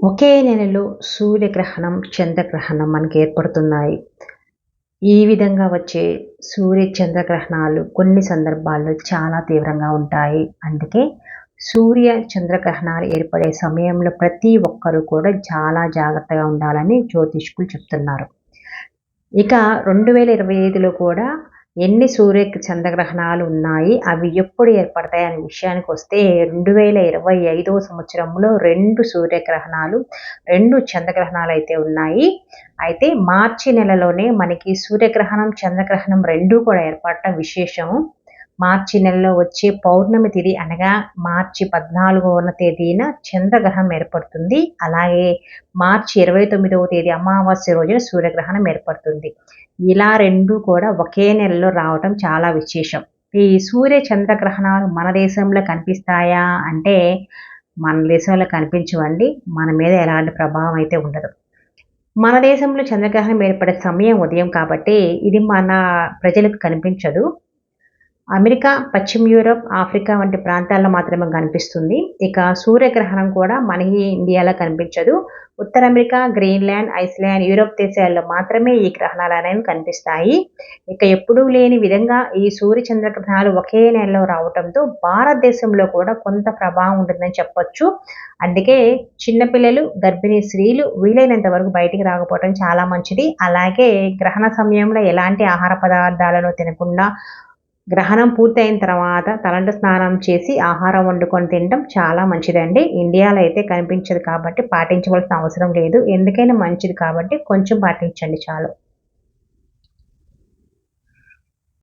ఒకే నెలలో సూర్యగ్రహణం చంద్రగ్రహణం మనకి ఏర్పడుతున్నాయి. ఈ విధంగా వచ్చే సూర్య చంద్రగ్రహణాలు కొన్ని సందర్భాల్లో చాలా తీవ్రంగా ఉంటాయి. అందుకే సూర్య చంద్రగ్రహణాలు ఏర్పడే సమయంలో ప్రతి ఒక్కరూ కూడా చాలా జాగ్రత్తగా ఉండాలని జ్యోతిష్కులు చెప్తున్నారు. ఇక రెండు వేల ఇరవై ఐదులో కూడా ఎన్ని సూర్య చంద్రగ్రహణాలు ఉన్నాయి అవి ఎప్పుడు ఏర్పడతాయి అనే విషయానికి వస్తే రెండు వేల ఇరవై ఐదవ సంవత్సరంలో రెండు సూర్యగ్రహణాలు రెండు చంద్రగ్రహణాలు అయితే ఉన్నాయి. అయితే మార్చి నెలలోనే మనకి సూర్యగ్రహణం చంద్రగ్రహణం రెండు కూడా ఏర్పడటం విశేషం మార్చి నెలలో వచ్చే పౌర్ణమి తిథి అనగా మార్చి పద్నాలుగవ తేదీన చంద్రగ్రహణం ఏర్పడుతుంది. అలాగే మార్చి ఇరవై తొమ్మిదవ తేదీ అమావాస్య రోజున సూర్యగ్రహణం ఏర్పడుతుంది. ఇలా రెండు కూడా ఒకే నెలలో రావటం చాలా విశేషం. ఈ సూర్య చంద్రగ్రహణాలు మన దేశంలో కనిపిస్తాయా అంటే మన దేశంలో కనిపించవండి. మన మీద ఎలాంటి ప్రభావం అయితే ఉండదు. మన దేశంలో చంద్రగ్రహణం ఏర్పడే సమయం ఉదయం కాబట్టి ఇది మన ప్రజలకు కనిపించదు. అమెరికా పశ్చిమ యూరప్ ఆఫ్రికా వంటి ప్రాంతాల్లో మాత్రమే కనిపిస్తుంది. ఇక సూర్యగ్రహణం కూడా మనకి ఇండియాలో కనిపించదు. ఉత్తర అమెరికా గ్రీన్లాండ్ ఐస్లాండ్ యూరోప్ దేశాల్లో మాత్రమే ఈ గ్రహణాలు అనేవి కనిపిస్తాయి. ఇక ఎప్పుడూ లేని విధంగా ఈ సూర్య చంద్రగ్రహణాలు ఒకే నెలలో రావడంతో భారతదేశంలో కూడా కొంత ప్రభావం ఉంటుందని చెప్పొచ్చు. అందుకే చిన్నపిల్లలు గర్భిణీ స్త్రీలు వీలైనంత వరకు బయటికి రాకపోవడం చాలా మంచిది. అలాగే గ్రహణ సమయంలో ఎలాంటి ఆహార పదార్థాలను తినకుండా గ్రహణం పూర్తయిన తర్వాత తలంటు స్నానం చేసి ఆహారం వండుకొని తినడం చాలా మంచిదండి. ఇండియాలో అయితే కనిపించదు కాబట్టి పాటించవలసిన అవసరం లేదు. ఎందుకైనా మంచిది కాబట్టి కొంచెం పాటించండి చాలు.